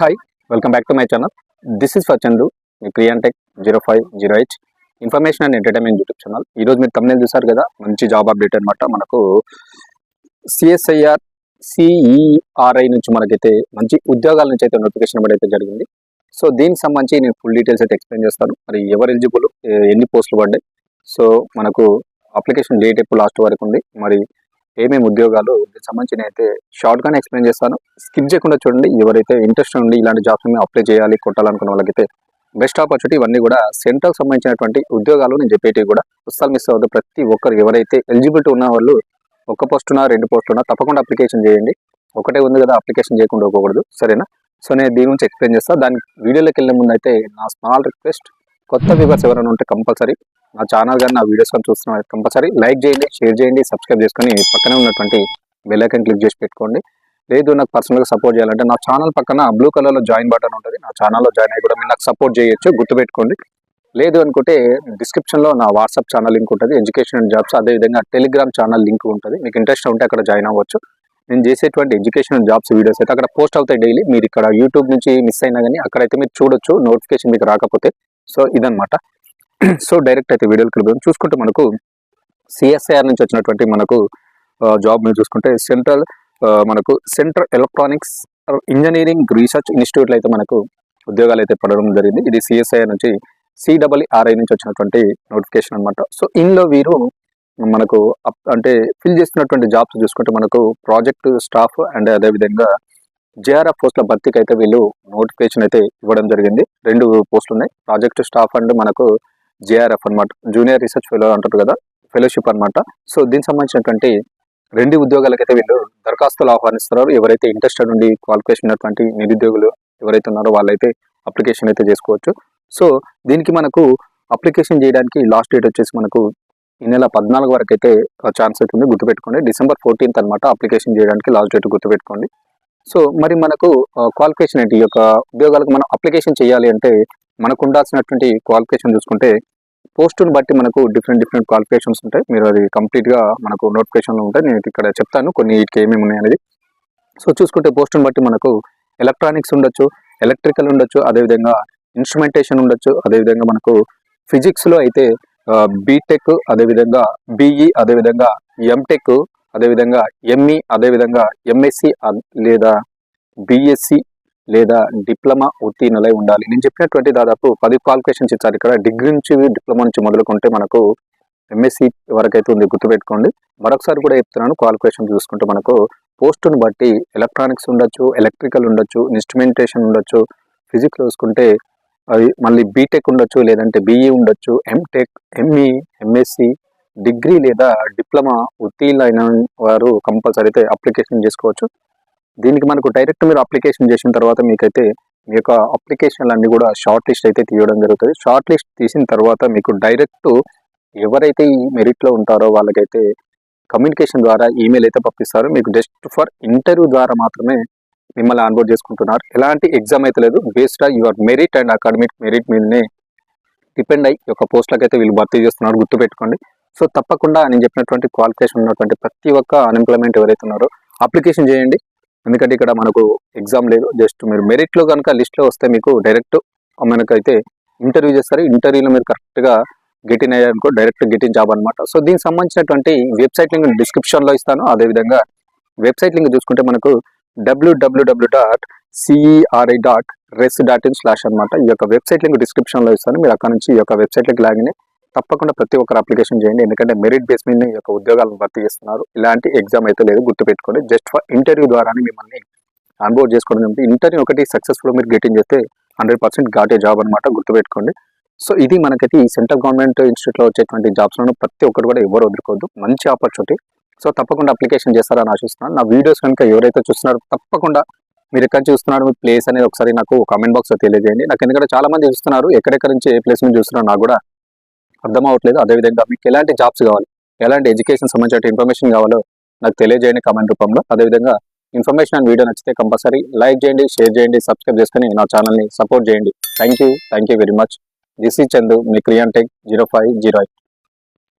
Hi welcome back to my channel this is for Chandu me క్రియాంటెక్ zero five zero eight information and entertainment YouTube channel ఈరోజు మీరు తమిళ చూసారు కదా మంచి job update అనమాట మనకు CSIR సిఈఆర్ఐ నుంచి మనకైతే మంచి ఉద్యోగాల నుంచి అయితే నోటిఫికేషన్ ఇవ్వడం అయితే జరిగింది. సో దీనికి సంబంధించి నేను ఫుల్ డీటెయిల్స్ అయితే ఎక్స్ప్లెయిన్ చేస్తాను. మరి ఎవరు ఎలిజిబుల్ ఎన్ని పోస్టులు పడ్డాయి? సో మనకు అప్లికేషన్ డేట్ ఎప్పుడు లాస్ట్ వరకు ఉంది? మరి ఏమేమి ఉద్యోగాలు దీనికి సంబంధించి అయితే షార్ట్గా ఎక్స్ప్లెయిన్ చేస్తాను. స్కిప్ చేయకుండా చూడండి ఎవరైతే ఇంట్రెస్ట్ ఉండి ఇలాంటి జాబ్స్ మేము అప్లై చేయాలి కొట్టాలనుకున్న వాళ్ళకైతే బెస్ట్ ఆపర్చునిటీ ఇవన్నీ కూడా సెంట్రల్ సంబంధించినటువంటి ఉద్యోగాలు నేను చెప్పేటివి కూడా పుస్తకాలు మిస్ అవ్వదు ప్రతి ఒక్కరు ఎవరైతే ఎలిజిబిలిటీ ఉన్న వాళ్ళు ఒక పోస్ట్ ఉన్నా రెండు పోస్ట్ ఉన్నా తప్పకుండా అప్లికేషన్ చేయండి. ఒకటే ఉంది కదా అప్లికేషన్ చేయకుండా పోకూడదు. సరేనా? సో నేను దీని గురించి ఎక్స్ప్లెయిన్ చేస్తాను దాని వీడియోలోకి వెళ్ళే ముందు అయితే నా స్మాల్ రిక్వెస్ట్ కొత్త వ్యూవర్స్ ఎవరైనా ఉంటే కంపల్సరీ నా ఛానల్ కానీ నా వీడియోస్ కానీ చూస్తున్నారు కంపల్సరీ లైక్ చేయండి షేర్ చేయండి సబ్స్క్రైబ్ చేసుకొని పక్కనే ఉన్నటువంటి బెల్లైకన్ క్లిక్ చేసి పెట్టుకోండి. లేదు నాకు పర్సనల్గా సపోర్ట్ చేయాలంటే నా ఛానల్ పక్కన బ్లూ కలర్లో జాయిన్ బటన్ ఉంటుంది. నా ఛానల్లో జాయిన్ అయ్యి కూడా మీరు నాకు సపోర్ట్ చేయొచ్చు గుర్తుపెట్టుకోండి. లేదు అనుకుంటే డిస్క్రిప్షన్లో నా వాట్సాప్ ఛానల్ లింక్ ఉంటుంది. ఎడ్యుకేషన్ అండ్ జాబ్స్ అదేవిధంగా టెలిగ్రామ్ ఛానల్ లింక్ ఉంటుంది. మీకు ఇంట్రెస్ట్ ఉంటే అక్కడ జాయిన్ అవ్వచ్చు. నేను చేసేటువంటి ఎడ్యుకేషన్ జాబ్స్ వీడియోస్ అయితే అక్కడ పోస్ట్ అవుతాయి డైలీ మీరు ఇక్కడ యూట్యూబ్ నుంచి మిస్ అయినా కానీ అక్కడైతే మీరు చూడొచ్చు. నోటిఫికేషన్ మీకు రాకపోతే. సో ఇదనమాట సో డైరెక్ట్ అయితే వీడియోలు వెళ్ళిపోయాం చూసుకుంటే మనకు సిఎస్ఐఆర్ నుంచి వచ్చినటువంటి మనకు జాబ్ మీరు చూసుకుంటే సెంట్రల్ మనకు సెంట్రల్ ఎలక్ట్రానిక్స్ ఇంజనీరింగ్ రీసెర్చ్ ఇన్స్టిట్యూట్లో అయితే మనకు ఉద్యోగాలు అయితే పడడం జరిగింది. ఇది సిఎస్ఐఆర్ నుంచి సిడబ్ల్యూఆర్ఐ నుంచి వచ్చినటువంటి నోటిఫికేషన్ అనమాట సో ఇందులో వీరు మనకు అప్- అంటే ఫిల్ చేస్తున్నటువంటి జాబ్స్ చూసుకుంటే మనకు ప్రాజెక్ట్ స్టాఫ్ అండ్ అదేవిధంగా జేఆర్ఎఫ్ పోస్టుల భర్తీకి అయితే వీళ్ళు నోటిఫికేషన్ అయితే ఇవ్వడం జరిగింది. రెండు పోస్టులు ఉన్నాయి ప్రాజెక్ట్ స్టాఫ్ అండ్ మనకు జేఆర్ఎఫ్ అనమాట జూనియర్ రీసెర్చ్ ఫెలో అంటారు కదా ఫెలోషిప్ అనమాట సో దీనికి సంబంధించినటువంటి రెండు ఉద్యోగాలకైతే వీళ్ళు దరఖాస్తులు ఆహ్వానిస్తున్నారు. ఎవరైతే ఇంట్రెస్టెడ్ ఉండి క్వాలిఫికేషన్ ఉన్నటువంటి నిరుద్యోగులు ఎవరైతే ఉన్నారో వాళ్ళైతే అప్లికేషన్ అయితే చేసుకోవచ్చు. సో దీనికి మనకు అప్లికేషన్ చేయడానికి లాస్ట్ డేట్ వచ్చేసి మనకు ఈ నెల పద్నాలుగు వరకు అయితే ఛాన్స్ అవుతుంది గుర్తుపెట్టుకోండి. డిసెంబర్ ఫోర్టీన్త్ అనమాట అప్లికేషన్ చేయడానికి లాస్ట్ డేట్ గుర్తుపెట్టుకోండి. సో మరి మనకు uh, క్వాలిఫికేషన్ ఏంటి? ఈ యొక్క ఉద్యోగాలకు మనం అప్లికేషన్ చేయాలి అంటే మనకు ఉండాల్సినటువంటి క్వాలిఫికేషన్ చూసుకుంటే పోస్టును బట్టి మనకు డిఫరెంట్ డిఫరెంట్ క్వాలిఫికేషన్స్ ఉంటాయి. మీరు అది కంప్లీట్గా మనకు నోటిఫికేషన్లో ఉంటాయి నేను ఇక్కడ చెప్తాను కొన్ని ఏమేమి ఉన్నాయి అనేది. సో చూసుకుంటే పోస్టును బట్టి మనకు ఎలక్ట్రానిక్స్ ఉండొచ్చు ఎలక్ట్రికల్ ఉండొచ్చు అదేవిధంగా ఇన్స్ట్రుమెంటేషన్ ఉండొచ్చు అదేవిధంగా మనకు ఫిజిక్స్లో అయితే బీటెక్ అదేవిధంగా బీఈ అదేవిధంగా ఎంటెక్ అదేవిధంగా ఎంఈ అదేవిధంగా ఎంఎస్సి లేదా బిఎస్సి లేదా డిప్లొమా ఉత్తీర్ణులై ఉండాలి. నేను చెప్పినటువంటి దాదాపు పది క్వాలిఫికేషన్స్ ఇచ్చారు ఇక్కడ. డిగ్రీ నుంచి డిప్లొమా నుంచి మొదలుకుంటే మనకు ఎంఎస్సి వరకైతే ఉంది. గుర్తుపెట్టుకోండి. మరొకసారి కూడా చెప్తున్నాను క్వాలిఫికేషన్ చూసుకుంటే మనకు పోస్టును బట్టి ఎలక్ట్రానిక్స్ ఉండొచ్చు ఎలక్ట్రికల్ ఉండొచ్చు ఇన్స్ట్రుమెంటేషన్ ఉండొచ్చు ఫిజిక్స్ చూసుకుంటే అది మళ్ళీ బీటెక్ ఉండొచ్చు లేదంటే బీఈ ఉండొచ్చు ఎంటెక్ ఎంఈ ఎంఎస్సి డిగ్రీ లేదా డిప్లొమా ఉత్తీర్ణైన వారు కంపల్సరీ అయితే అప్లికేషన్ చేసుకోవచ్చు. దీనికి మనకు డైరెక్ట్ మీరు అప్లికేషన్ చేసిన తర్వాత మీకైతే మీ యొక్క అప్లికేషన్లు అన్ని కూడా షార్ట్ లిస్ట్ అయితే తీయడం జరుగుతుంది. షార్ట్ లిస్ట్ తీసిన తర్వాత మీకు డైరెక్ట్ ఎవరైతే ఈ మెరిట్లో ఉంటారో వాళ్ళకైతే కమ్యూనికేషన్ ద్వారా ఈమెయిల్ అయితే పంపిస్తారు. మీకు జస్ట్ ఫర్ ఇంటర్వ్యూ ద్వారా మాత్రమే మిమ్మల్ని ఆన్బోర్డ్ చేసుకుంటున్నారు. ఎలాంటి ఎగ్జామ్ అయితే లేదు. Based your merit and academic merit మీదనే డిపెండ్ అయ్యి ఒక యొక్క పోస్టులకు అయితే వీళ్ళు భర్తీ చేస్తున్నారు. గుర్తుపెట్టుకోండి. సో తప్పకుండా నేను చెప్పినటువంటి క్వాలిఫికేషన్ ఉన్నటువంటి ప్రతి ఒక్క అన్ఎంప్లాయ్మెంట్ ఎవరైతే ఉన్నారో అప్లికేషన్ చేయండి. ఎందుకంటే ఇక్కడ మనకు ఎగ్జామ్ లేదు. జస్ట్ మీరు మెరిట్లో కనుక లిస్ట్లో వస్తే మీకు డైరెక్ట్ మనకైతే ఇంటర్వ్యూ చేస్తారు. ఇంటర్వ్యూలో మీరు కరెక్ట్గా గెట్ ఇన్ అయ్యారనుకో డైరెక్ట్ గెట్ ఇన్ జాబ్ అనమాట సో దీనికి సంబంధించినటువంటి వెబ్సైట్ లింక్ డిస్క్రిప్షన్లో ఇస్తాను. అదేవిధంగా వెబ్సైట్ లింక్ చూసుకుంటే మనకు WWW dot CERI dot res dot in slash అనమాట ఈ యొక్క వెబ్సైట్ లింక్ డిస్క్రిప్షన్లో ఇస్తాను. మీరు అక్కడ నుంచి ఈ యొక్క వెబ్సైట్ లింక్ అయ్యి తప్పకుండా ప్రతి ఒక్కరు అప్లికేషన్ చేయండి. ఎందుకంటే మెరిట్ బేస్ మీద ఈ యొక్క ఉద్యోగాలను భర్తీ చేస్తున్నారు. ఇలాంటి ఎగ్జామ్ అయితే లేదు గుర్తుపెట్టుకోండి. జస్ట్ ఫర్ ఇంటర్వ్యూ ద్వారానే మిమ్మల్ని ఆన్బోర్డ్ చేసుకోవడం జరుగుతుంది. ఇంటర్వ్యూ ఒకటి సక్సెస్ఫుల్ మీరు గెటింగ్ చేస్తే హండ్రెడ్ పర్సెంట్ ఘాటే జాబ్ అనమాట గుర్తుపెట్టుకోండి. సో ఇది మనకైతే ఈ సెంట్రల్ గవర్నమెంట్ ఇన్స్టిట్యూట్లో వచ్చేటువంటి జాబ్స్లను ప్రతి ఒక్కరు కూడా ఎవరు వదులుకోవద్దు. మంచి ఆపర్చునిటీ. సో తప్పకుండా అప్లికేషన్ చేస్తారని ఆశిస్తున్నాను. నా వీడియోస్ కనుక ఎవరైతే చూస్తున్నారో తప్పకుండా మీరు ఎక్కడ చూస్తున్నారు మీ ప్లేస్ అనేది ఒకసారి నాకు కామెంట్ బాక్స్లో తెలియజేయండి. నాకు ఎందుకంటే చాలా మంది చూస్తున్నారు ఎక్కడెక్కడ నుంచి ఏ ప్లేస్ నుంచి చూస్తున్నారు నాకు కూడా అర్థం అవ్వట్లేదు అదేవిధంగా మీకు ఎలాంటి జాబ్స్ కావాలి ఎలాంటి ఎడ్యుకేషన్ సంబంధించిన ఇన్ఫర్మేషన్ కావాలో నాకు తెలియజేయండి కామెంట్ రూపంలో. అదేవిధంగా ఇన్ఫర్మేషన్ అండ్ వీడియో నచ్చితే కంపల్సరీ లైక్ చేయండి షేర్ చేయండి సబ్స్క్రైబ్ చేసుకుని నా ఛానల్ని సపోర్ట్ చేయండి. Thank you thank you very much. This ఈ చందు మీ Crion tech zero five zero eight.